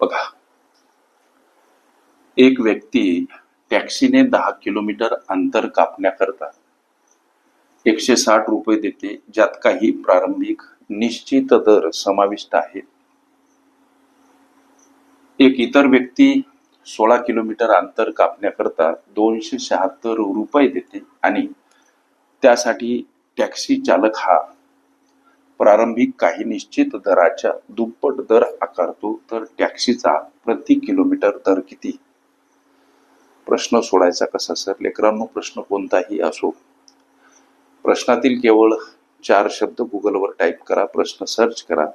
बघा. एक व्यक्ती टॅक्सीने दहा किलोमीटर अंतर कापण्याकरता एकशे साठ रुपये देते ज्यात काही प्रारंभिक निश्चित दर समाविष्ट आहे. एक इतर व्यक्ती सोळा किलोमीटर अंतर कापण्याकरता दोनशे शहात्तर रुपये देते आणि त्यासाठी टॅक्सी चालक हा प्रारंभिक काही निश्चित दराच्या दुप्पट दर आकारतो तर टॅक्सीचा प्रति किलोमीटर दर किती? प्रश्न सोडायचा कसा सर? लेकरांनो प्रश्न कोणताही असो. प्रश्नातील केवळ चार शब्द गुगलवर टाईप करा प्रश्न सर्च करा.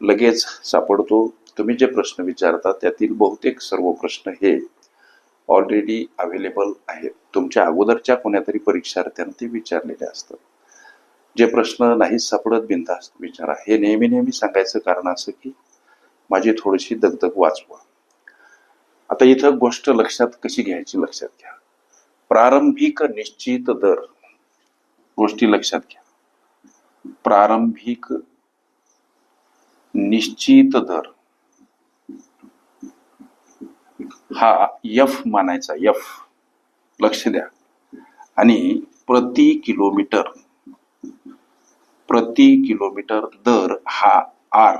लगेच सापडतो. तुम्ही जे प्रश्न विचारता त्यातील बहुतेक सर्व प्रश्न हे ऑलरेडी अवेलेबल आहेत. तुमच्या अगोदरच्या कोण्यातरी परीक्षार्थ्यांनी ते विचारलेले असतात. जे प्रश्न नाही सापडत बिनधास्त विचारा हे नेहमी नेहमी सांगायचं कारण असं की माझी थोडीशी दगदग वाचवा. आता इथं गोष्ट लक्षात कशी घ्यायची लक्षात घ्या. प्रारंभिक निश्चित दर गोष्टी लक्षात घ्या. प्रारंभिक निश्चित दर हा यफ मानायचा यफ लक्ष द्या. आणि प्रति किलोमीटर प्रति किलोमीटर दर हा आर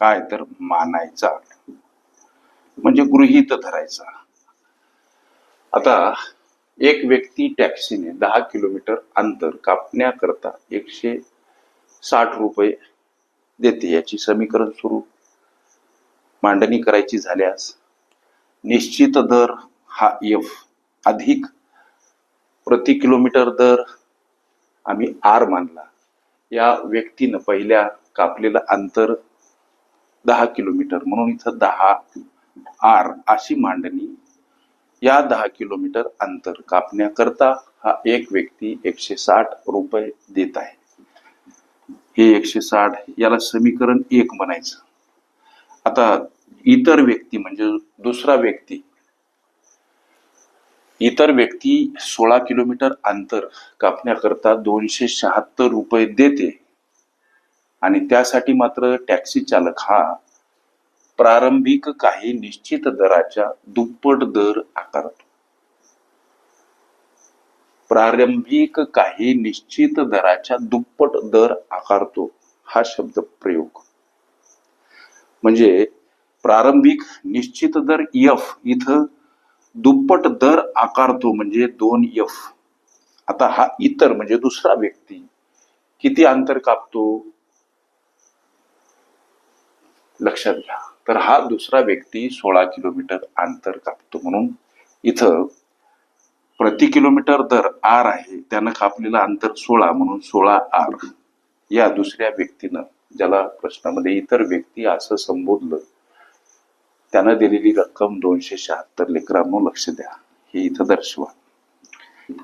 काय तर मानायचा. म्हणजे गृहीत धरायचा. आता एक व्यक्ती टॅक्सीने दहा किलोमीटर अंतर कापण्याकरता एकशे साठ रुपये देते. याची समीकरण सुरू. मांडणी करायची झाल्यास निश्चित दर हा एफ अधिक प्रति किलोमीटर दर आम्ही आर मानला. या व्यक्तीनं पहिल्या कापलेलं अंतर दहा किलोमीटर. म्हणून इथं दहा आर अशी मांडणी या दहा किलोमीटर अंतर कापण्याकरता हा एक व्यक्ती एकशे साठ रुपये देत आहे. हे एकशे साठ याला समीकरण एक म्हणायचं. आता इतर व्यक्ती म्हणजे दुसरा व्यक्ती इतर व्यक्ती सोळा किलोमीटर अंतर कापण्याकरता दोनशे शहात्तर रुपये देते. आणि त्यासाठी मात्र टॅक्सी चालक हा प्रारंभिक काही निश्चित दराच्या दुप्पट दर आकारतो. प्रारंभिक काही निश्चित दराच्या दुप्पट दर आकारतो हा शब्द प्रयोग. म्हणजे प्रारंभिक निश्चित दर यफ इथं दुप्पट दर आकारतो म्हणजे दोन एफ आता हा इतर म्हणजे दुसरा व्यक्ती. किती अंतर कापतो? लक्षात घ्या. तर हा दुसरा व्यक्ती सोळा किलोमीटर अंतर कापतो म्हणून इथं प्रति किलोमीटर दर आर आहे. त्यानं कापलेलं अंतर सोळा म्हणून सोळा आर या दुसऱ्या व्यक्तीनं ज्याला प्रश्नामध्ये इतर व्यक्ती असं संबोधलं त्यानं दिलेली रक्कम दोनशे शहात्तर लेकरांनो लक्ष द्या. हे इथं दर्शवा.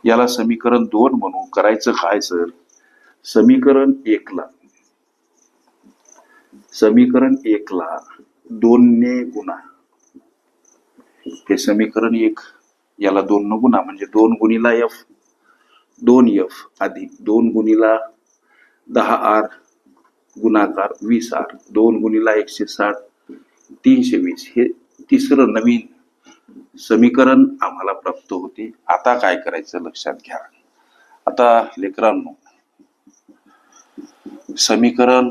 याला समीकरण दोन म्हणून करायचं काय सर? समीकरण एकला समीकरण एकला दोनने गुणा. हे समीकरण एक याला दोन न गुणा म्हणजे दोन गुणीला एफ दोन एफ अधिक दोन गुणीला दहा आर गुणाकार वीस आर दोन गुणीला एकशे साठ तीनशे वीस. हे तिसरं नवीन समीकरण आम्हाला प्राप्त होते. आता काय करायचं लक्षात घ्या. आता लेकरांनो समीकरण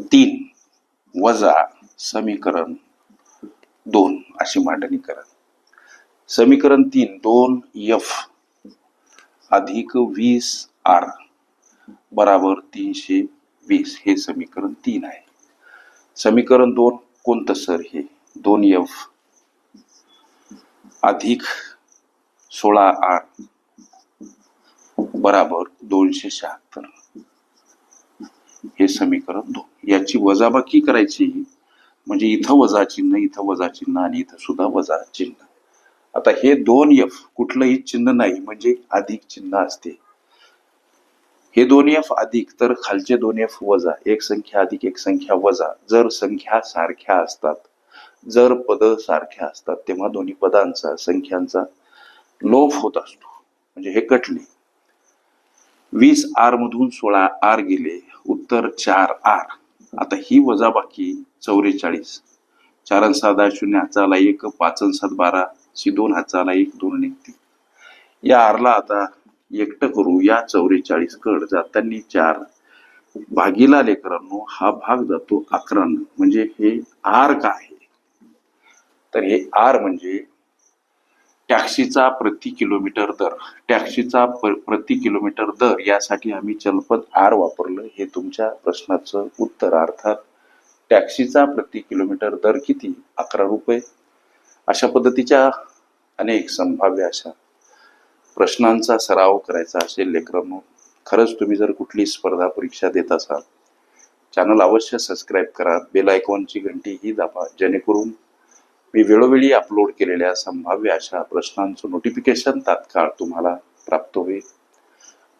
तीन वजा समीकरण दोन अशी मांडणी करा. समीकरण तीन दोन एफ अधिक वीस आर बराबर तीनशे वीस. हे समीकरण तीन आहे. समीकरण दोन कोणतं सर? हे दोन एफ अधिक सोळा आर बराबर दोनशे शहात्तर. हे समीकरण दोन. याची वजाबाकी करायची. म्हणजे इथं वजा चिन्ह इथं वजा चिन्ह आणि इथं सुद्धा वजा चिन्ह. आता हे दोन एफ कुठलंही चिन्ह नाही म्हणजे अधिक चिन्ह असते. हे दोन एफ अधिक तर खालचे दोन एफ वजा एक संख्या अधिक एक संख्या वजा. जर संख्या सारख्या असतात जर पद सारख्या असतात तेव्हा दोन्ही पदांचा संख्यांचा लोप होत असतो. म्हणजे हे कटले. वीस आर मधून सोळा आर गेले उत्तर चार आर. आता ही वजा बाकी चौवेचाळीस. चार साधा शून्य हाताला एक पाच सात बारा शी दोन हाताला एक दोन निघते या आरला आता एकटं करू या चौवेचाळीस कड जातानी चार. भागीला लेकरांनो हा भाग जातो अकरा म्हणजे हे आर काय आहे? तर हे आर म्हणजे टॅक्सीचा प्रति किलोमीटर दर. टॅक्सीचा प्रति किलोमीटर दर यासाठी आम्ही चलपद आर वापरलं. हे तुमच्या प्रश्नाचं उत्तर. अर्थात टॅक्सीचा प्रति किलोमीटर दर किती? अकरा रुपये. अशा पद्धतीच्या अनेक संभाव्य अशा प्रश्नांचा सराव करायचा असेल लेकरांनो खरंच तुम्ही जर कुठली स्पर्धा परीक्षा देत असाल चॅनल अवश्य सबस्क्राईब करा. बेल आयकॉनची घंटी ही दाबा जेणेकरून मी वेळोवेळी अपलोड केलेल्या संभाव्य अशा प्रश्नांचं नोटिफिकेशन तात्काळ तुम्हाला प्राप्त होईल.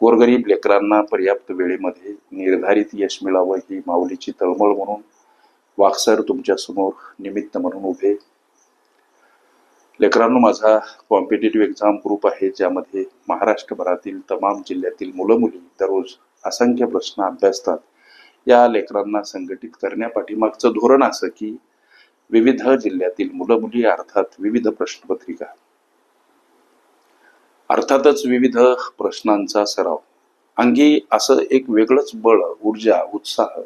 गोरगरीब लेकरांना पर्याप्त वेळेमध्ये निर्धारित यश मिळावं ही माऊलीची तळमळ म्हणून वाक्सर तुमच्यासमोर निमित्त म्हणून उभे. लेकरांनो माझा कॉम्पिटेटिव्ह एक्झाम ग्रुप आहे ज्यामध्ये महाराष्ट्रभरातील तमाम जिल्ह्यातील मुलं मुली दररोज असंख्य प्रश्न अभ्यासतात. या लेकरांना संघटित करण्यापाठीमागचं धोरण असं की विविध जिल्ह्यातील मुलं मुली अर्थात विविध प्रश्नपत्रिका. अर्थातच विविध प्रश्नांचा सराव. अंगी असं एक वेगळंच बळ ऊर्जा उत्साह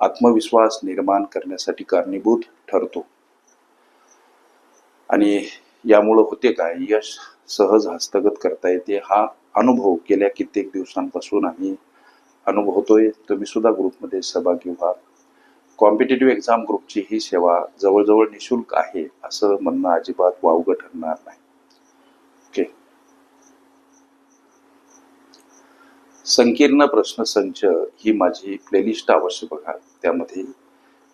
आत्मविश्वास निर्माण करण्यासाठी कारणीभूत ठरतो. आणि यामुळं होते काय? यश सहज हस्तगत करता येते. हा अनुभव गेल्या कित्येक दिवसांपासून आम्ही अनुभवतोय. तुम्ही सुद्धा ग्रुपमध्ये सहभागी व्हा. कॉम्पिटेटिव्ह एक्झाम ग्रुपची ही सेवा जवळजवळ निशुल्क आहे असं म्हणणं अजिबात वावगं ठरणार नाही. ओके. संकीर्ण प्रश्नसंच ही माझी प्लेलिस्ट अवश्य बघा. त्यामध्ये